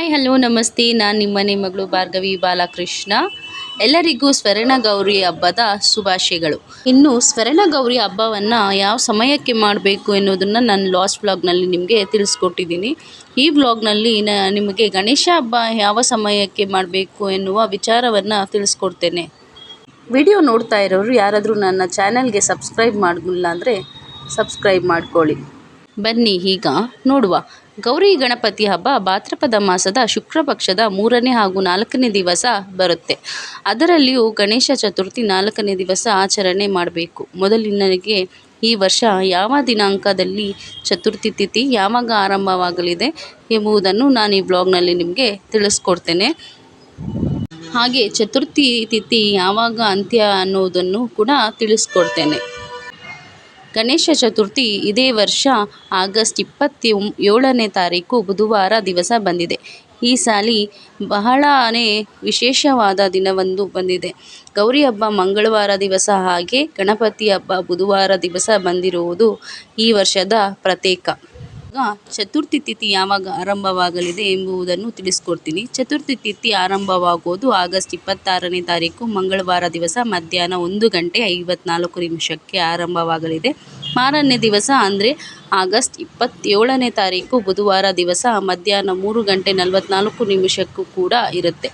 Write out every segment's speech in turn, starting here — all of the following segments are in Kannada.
ಹಾಯ್, ಹಲೋ, ನಮಸ್ತೆ. ನಾನು ನಿಮ್ಮನೆ ಮಗಳು ಭಾರ್ಗವಿ ಬಾಲಕೃಷ್ಣ. ಎಲ್ಲರಿಗೂ ಸ್ವರ್ಣ ಗೌರಿ ಹಬ್ಬದ ಶುಭಾಶಯಗಳು. ಇನ್ನು ಸ್ವರ್ಣ ಗೌರಿ ಹಬ್ಬವನ್ನು ಯಾವ ಸಮಯಕ್ಕೆ ಮಾಡಬೇಕು ಎನ್ನುವುದನ್ನು ನಾನು ಲಾಸ್ಟ್ ವ್ಲಾಗ್ನಲ್ಲಿ ನಿಮಗೆ ತಿಳಿಸ್ಕೊಟ್ಟಿದ್ದೀನಿ. ಈ ವ್ಲಾಗ್ನಲ್ಲಿ ನಿಮಗೆ ಗಣೇಶ ಹಬ್ಬ ಯಾವ ಸಮಯಕ್ಕೆ ಮಾಡಬೇಕು ಎನ್ನುವ ವಿಚಾರವನ್ನು ತಿಳಿಸ್ಕೊಡ್ತೇನೆ. ವಿಡಿಯೋ ನೋಡ್ತಾ ಇರೋರು ಯಾರಾದರೂ ನನ್ನ ಚಾನಲ್ಗೆ ಸಬ್ಸ್ಕ್ರೈಬ್ ಮಾಡಿಲ್ಲ ಅಂದರೆ ಸಬ್ಸ್ಕ್ರೈಬ್ ಮಾಡ್ಕೊಳ್ಳಿ. ಬನ್ನಿ ಈಗ ನೋಡುವ. ಗೌರಿ ಗಣಪತಿ ಹಬ್ಬ ಭಾದ್ರಪದ ಮಾಸದ ಶುಕ್ರಪಕ್ಷದ ಮೂರನೇ ಹಾಗೂ ನಾಲ್ಕನೇ ದಿವಸ ಬರುತ್ತೆ. ಅದರಲ್ಲಿಯೂ ಗಣೇಶ ಚತುರ್ಥಿ ನಾಲ್ಕನೇ ದಿವಸ ಆಚರಣೆ ಮಾಡಬೇಕು. ಮೊದಲಿನಗೆ ಈ ವರ್ಷ ಯಾವ ದಿನಾಂಕದಲ್ಲಿ ಚತುರ್ಥಿ ತಿಥಿ ಯಾವಾಗ ಆರಂಭವಾಗಲಿದೆ ಎಂಬುದನ್ನು ನಾನು ಈ ಬ್ಲಾಗ್ನಲ್ಲಿ ನಿಮಗೆ ತಿಳಿಸ್ಕೊಡ್ತೇನೆ. ಹಾಗೆ ಚತುರ್ಥಿ ತಿಥಿ ಯಾವಾಗ ಅಂತ್ಯ ಅನ್ನೋದನ್ನು ಕೂಡ ತಿಳಿಸ್ಕೊಡ್ತೇನೆ. ಗಣೇಶ ಚತುರ್ಥಿ ಇದೇ ವರ್ಷ ಆಗಸ್ಟ್ ಇಪ್ಪತ್ತ ಏಳನೇ ತಾರೀಕು ಬುಧವಾರ ದಿವಸ ಬಂದಿದೆ. ಈ ಸಾಲಿ ಬಹಳನೇ ವಿಶೇಷವಾದ ದಿನವೊಂದು ಬಂದಿದೆ. ಗೌರಿ ಹಬ್ಬ ಮಂಗಳವಾರ ದಿವಸ ಹಾಗೆ ಗಣಪತಿ ಹಬ್ಬ ಬುಧವಾರ ದಿವಸ ಬಂದಿರುವುದು ಈ ವರ್ಷದ ಪ್ರತ್ಯೇಕ. ಚತುರ್ಥಿ ತಿಥಿ ಯಾವಾಗ ಆರಂಭವಾಗಲಿದೆ ಎಂಬುದನ್ನು ತಿಳಿಸ್ಕೊಡ್ತೀನಿ. ಚತುರ್ಥಿ ತಿಥಿ ಆರಂಭವಾಗುವುದು ಆಗಸ್ಟ್ ಇಪ್ಪತ್ತಾರನೇ ತಾರೀಕು, ಮಂಗಳವಾರ ದಿವಸ ಮಧ್ಯಾಹ್ನ ಒಂದು ಗಂಟೆ ಐವತ್ನಾಲ್ಕು ನಿಮಿಷಕ್ಕೆ ಆರಂಭವಾಗಲಿದೆ. ಮಾರನೇ ದಿವಸ ಅಂದರೆ ಆಗಸ್ಟ್ ಇಪ್ಪತ್ತೇಳನೇ ತಾರೀಕು, ಬುಧವಾರ ದಿವಸ ಮಧ್ಯಾಹ್ನ ಮೂರು ಗಂಟೆ ನಲವತ್ನಾಲ್ಕು ನಿಮಿಷಕ್ಕೂ ಕೂಡ ಇರುತ್ತೆ.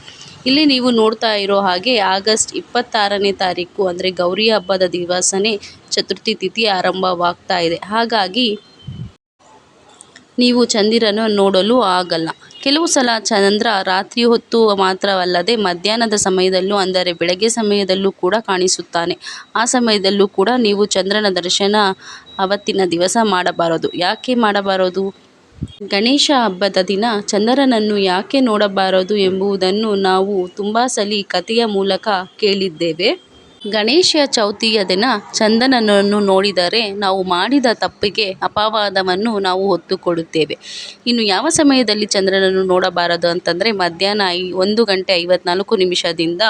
ಇಲ್ಲಿ ನೀವು ನೋಡ್ತಾ ಇರೋ ಹಾಗೆ ಆಗಸ್ಟ್ ಇಪ್ಪತ್ತಾರನೇ ತಾರೀಕು ಅಂದರೆ ಗೌರಿ ಹಬ್ಬದ ದಿವಸನೇ ಚತುರ್ಥಿ ತಿಥಿ ಆರಂಭವಾಗ್ತಾ ಇದೆ. ಹಾಗಾಗಿ ನೀವು ಚಂದಿರನ ನೋಡಲು ಆಗಲ್ಲ. ಕೆಲವು ಸಲ ಚಂದ್ರ ರಾತ್ರಿ ಹೊತ್ತು ಮಾತ್ರವಲ್ಲದೆ ಮಧ್ಯಾಹ್ನದ ಸಮಯದಲ್ಲೂ, ಅಂದರೆ ಬೆಳಗ್ಗೆ ಸಮಯದಲ್ಲೂ ಕೂಡ ಕಾಣಿಸುತ್ತಾನೆ. ಆ ಸಮಯದಲ್ಲೂ ಕೂಡ ನೀವು ಚಂದ್ರನ ದರ್ಶನ ಅವತ್ತಿನ ದಿವಸ ಮಾಡಬಾರದು. ಯಾಕೆ ಮಾಡಬಾರದು? ಗಣೇಶ ಹಬ್ಬದ ದಿನ ಚಂದ್ರನನ್ನು ಯಾಕೆ ನೋಡಬಾರದು ಎಂಬುದನ್ನು ನಾವು ತುಂಬ ಸಲ ಕಥೆಯ ಮೂಲಕ ಕೇಳಿದ್ದೇವೆ. ಗಣೇಶ ಚೌತಿಯ ದಿನ ಚಂದನನನ್ನು ನೋಡಿದರೆ ನಾವು ಮಾಡಿದ ತಪ್ಪಿಗೆ ಅಪವಾದವನ್ನು ನಾವು ಹೊತ್ತುಕೊಳ್ಳುತ್ತೇವೆ. ಇನ್ನು ಯಾವ ಸಮಯದಲ್ಲಿ ಚಂದ್ರನನ್ನು ನೋಡಬಾರದು ಅಂತಂದರೆ ಮಧ್ಯಾಹ್ನ ಐ, ಒಂದು ಗಂಟೆ ಐವತ್ನಾಲ್ಕು ನಿಮಿಷದಿಂದ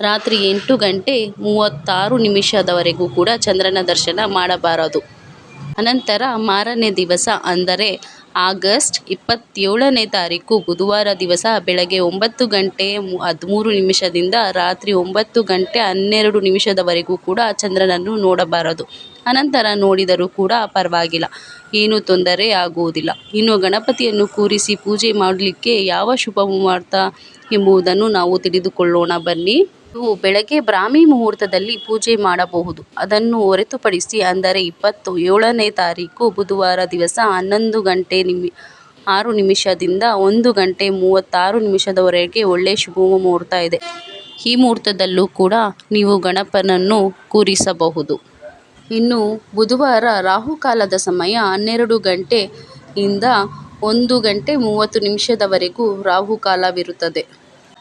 ರಾತ್ರಿ ಎಂಟು ಗಂಟೆ ಮೂವತ್ತಾರು ನಿಮಿಷದವರೆಗೂ ಕೂಡ ಚಂದ್ರನ ದರ್ಶನ ಮಾಡಬಾರದು. ಅನಂತರ ಮಾರನೇ ದಿವಸ ಅಂದರೆ ಆಗಸ್ಟ್ ಇಪ್ಪತ್ತೇಳನೇ ತಾರೀಕು ಬುಧವಾರ ದಿವಸ ಬೆಳಗ್ಗೆ ಒಂಬತ್ತು ಗಂಟೆ ಹದಿಮೂರು ನಿಮಿಷದಿಂದ ರಾತ್ರಿ ಒಂಬತ್ತು ಗಂಟೆ ಹನ್ನೆರಡು ನಿಮಿಷದವರೆಗೂ ಕೂಡ ಚಂದ್ರನನ್ನು ನೋಡಬಾರದು. ಅನಂತರ ನೋಡಿದರೂ ಕೂಡ ಪರವಾಗಿಲ್ಲ. ಏನೂ ತೊಂದರೆ ಆಗುವುದಿಲ್ಲ. ಇನ್ನು ಗಣಪತಿಯನ್ನು ಕೂರಿಸಿ ಪೂಜೆ ಮಾಡಲಿಕ್ಕೆ ಯಾವ ಶುಭ ಮುಹೂರ್ತ ಎಂಬುವುದನ್ನು ನಾವು ತಿಳಿದುಕೊಳ್ಳೋಣ. ಬನ್ನಿ. ನೀವು ಬೆಳಗ್ಗೆ ಬ್ರಾಹ್ಮಿ ಮುಹೂರ್ತದಲ್ಲಿ ಪೂಜೆ ಮಾಡಬಹುದು. ಅದನ್ನು ಹೊರತುಪಡಿಸಿ ಅಂದರೆ ಇಪ್ಪತ್ತು ಏಳನೇ ತಾರೀಕು ಬುಧವಾರ ದಿವಸ ಹನ್ನೊಂದು ಗಂಟೆ ನಿಮಿ ಆರು ನಿಮಿಷದಿಂದ ಒಂದು ಗಂಟೆ ಮೂವತ್ತಾರು ನಿಮಿಷದವರೆಗೆ ಒಳ್ಳೆಯ ಶುಭ ಮುಹೂರ್ತ ಇದೆ. ಈ ಮುಹೂರ್ತದಲ್ಲೂ ಕೂಡ ನೀವು ಗಣಪನನ್ನು ಕೂರಿಸಬಹುದು. ಇನ್ನು ಬುಧವಾರ ರಾಹುಕಾಲದ ಸಮಯ ಹನ್ನೆರಡು ಗಂಟೆಯಿಂದ ಒಂದು ಗಂಟೆ ಮೂವತ್ತು ನಿಮಿಷದವರೆಗೂ ರಾಹುಕಾಲವಿರುತ್ತದೆ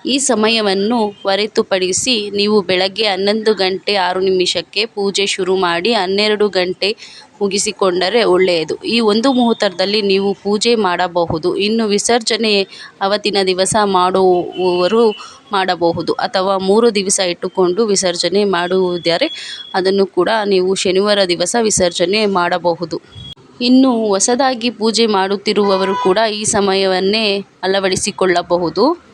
ಈ ಸಮಯವನ್ನು ಹೊರತುಪಡಿಸಿ ನೀವು ಬೆಳಗ್ಗೆ ಹನ್ನೊಂದು ಗಂಟೆ ಆರು ನಿಮಿಷಕ್ಕೆ ಪೂಜೆ ಶುರು ಮಾಡಿ ಹನ್ನೆರಡು ಗಂಟೆ ಮುಗಿಸಿಕೊಂಡರೆ ಒಳ್ಳೆಯದು. ಈ ಒಂದು ಮುಹೂರ್ತದಲ್ಲಿ ನೀವು ಪೂಜೆ ಮಾಡಬಹುದು. ಇನ್ನು ವಿಸರ್ಜನೆ ಅವತ್ತಿನ ದಿವಸ ಮಾಡುವವರು ಮಾಡಬಹುದು. ಅಥವಾ ಮೂರು ದಿವಸ ಇಟ್ಟುಕೊಂಡು ವಿಸರ್ಜನೆ ಮಾಡುವುದರೆ ಅದನ್ನು ಕೂಡ ನೀವು ಶನಿವಾರ ದಿವಸ ವಿಸರ್ಜನೆ ಮಾಡಬಹುದು. ಇನ್ನು ಹೊಸದಾಗಿ ಪೂಜೆ ಮಾಡುತ್ತಿರುವವರು ಕೂಡ ಈ ಸಮಯವನ್ನೇ ಅಳವಡಿಸಿಕೊಳ್ಳಬಹುದು.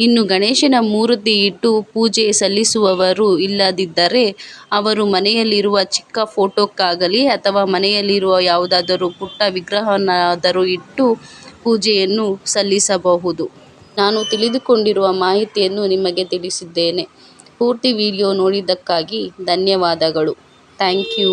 ಇನ್ನು ಗಣೇಶನ ಮೂರ್ತಿ ಇಟ್ಟು ಪೂಜೆ ಸಲ್ಲಿಸುವವರು ಇಲ್ಲದಿದ್ದರೆ ಅವರು ಮನೆಯಲ್ಲಿರುವ ಚಿಕ್ಕ ಫೋಟೋಕ್ಕಾಗಲಿ ಅಥವಾ ಮನೆಯಲ್ಲಿರುವ ಯಾವುದಾದರೂ ಪುಟ್ಟ ವಿಗ್ರಹವನ್ನಾದರೂ ಇಟ್ಟು ಪೂಜೆಯನ್ನು ಸಲ್ಲಿಸಬಹುದು. ನಾನು ತಿಳಿದುಕೊಂಡಿರುವ ಮಾಹಿತಿಯನ್ನು ನಿಮಗೆ ತಿಳಿಸಿದ್ದೇನೆ. ಪೂರ್ತಿ ವಿಡಿಯೋ ನೋಡಿದ್ದಕ್ಕಾಗಿ ಧನ್ಯವಾದಗಳು. Thank you.